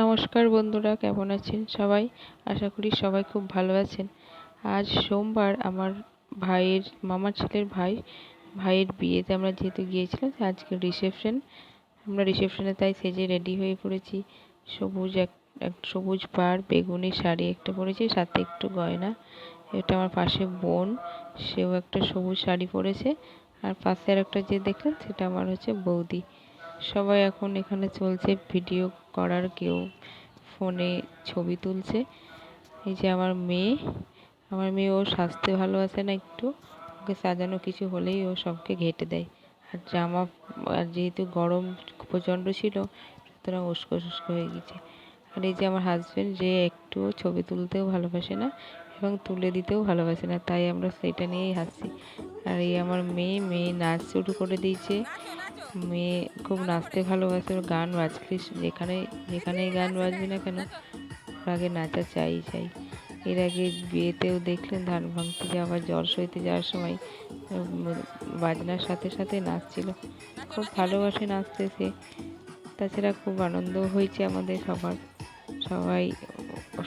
নমস্কার বন্ধুরা, কেমন আছেন সবাই? আশা করি সবাই খুব ভালো আছেন। আজ সোমবার আমার ভাইয়ের মামার ছেলের ভাই, ভাইয়ের বিয়েতে আমরা যেহেতু গিয়েছিলাম আজকে রিসেপশন আমরা রিসেপশনে তাই সেজে রেডি হয়ে পড়েছি। সবুজ এক এক সবুজ পাড়, বেগুনি শাড়ি একটা পরেছি, সাথে একটু গয়না, এটা আমার পাশে বোন, সেও একটা সবুজ শাড়ি পরেছে, আর পাশে আর একটা যে দেখলেন, সেটা আমার হচ্ছে বৌদি। সবাই এখন এখানে চলছে, ভিডিও করার কেউ ফোনে ছবি তুলছে। এই যে আমার মেয়ে আমার মেয়ে ও সাজতে ভালোবাসে না একটু, ওকে সাজানো কিছু হলেই ও সবকে ঘেটে দেয়। আর জামা, আর যেহেতু গরম প্রচণ্ড ছিল, সুতরাং উস্কো শুষ্কো হয়ে গেছে। আর এই যে আমার হাজব্যান্ড যে একটুও ছবি তুলতেও ভালোবাসে না এবং তুলে দিতেও ভালোবাসে না, তাই আমরা সেটা নিয়েই হাসি আর এই আমার মেয়ে মেয়ে নাচ শুরু করে দিয়েছে। মেয়ে খুব নাচতে ভালোবাসে গান বাজলে যেখানে, যেখানেই গান বাজবে না কেন আগে নাচা চাই চাই। এর আগে বিয়েতেও দেখলেন ধান ভাঙতে যাওয়া জল সইতে যাওয়ার সময় বাজনার সাথে সাথে নাচছিল। খুব ভালোবাসে নাচতে সে। তাছাড়া খুব আনন্দ হয়েছে আমাদের সবার। সবাই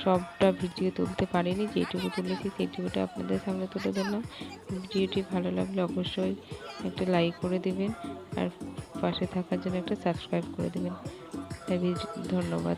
সবটা ভিডিও তুলতে পারিনি যেটুকু তুলেছি সেইটুকুটা আপনাদের সামনে তুলে ধরলাম ভিডিওটি ভালো লাগলে অবশ্যই একটা লাইক করে দেবেন আর পাশে থাকার জন্য একটা সাবস্ক্রাইব করে দেবেন ধন্যবাদ